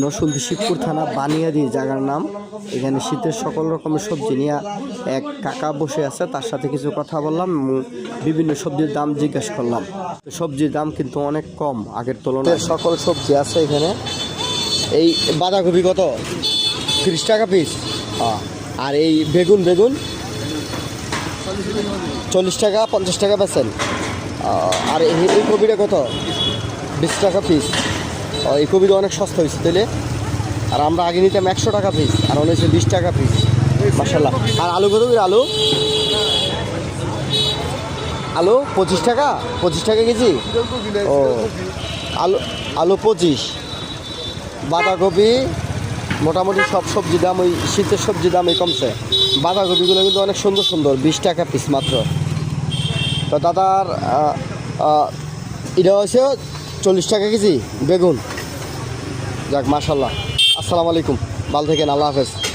নরসিংদী শিবপুর থানা বানিয়াদি জায়গার নাম। এখানে শীতের সকল রকমের সবজি নিয়ে এক কাকা বসে আছে, তার সাথে কিছু কথা বললাম বিভিন্ন সবজির দাম জিজ্ঞেস করলাম। সবজির দাম কিন্তু অনেক কম আগের তুলনায়। সকল সবজি আছে এখানে। এই বাঁধাকপি কত? তিরিশ টাকা পিস আর এই বেগুন বেগুন? চল্লিশ টাকা, পঞ্চাশ টাকা বেছেন আর এই কপিটা কত? বিশ টাকা পিস এই কপিটা অনেক সস্তা হয়েছে তাহলে আর আমরা আগে নিতাম একশো টাকা পিস আর অনেক বিশ টাকা পিস মাসাল্লাহ আর আলু কত আলু? আলু পঁচিশ টাকা? পঁচিশ টাকা কেজি? ও, আলু আলু পঁচিশ। বাঁধাকপি, মোটামুটি সব সবজি দাম ওই শীতের সবজি দামই কমছে। বাঁধাকপিগুলো কিন্তু অনেক সুন্দর সুন্দর, বিশ টাকা পিস মাত্র। তো দাদার এটা হচ্ছে চল্লিশ টাকা কেজি বেগুন। যাক মাশাল্লাহ। আসসালামু আলাইকুম। ভালো থেকে আল্লাহ হাফেজ।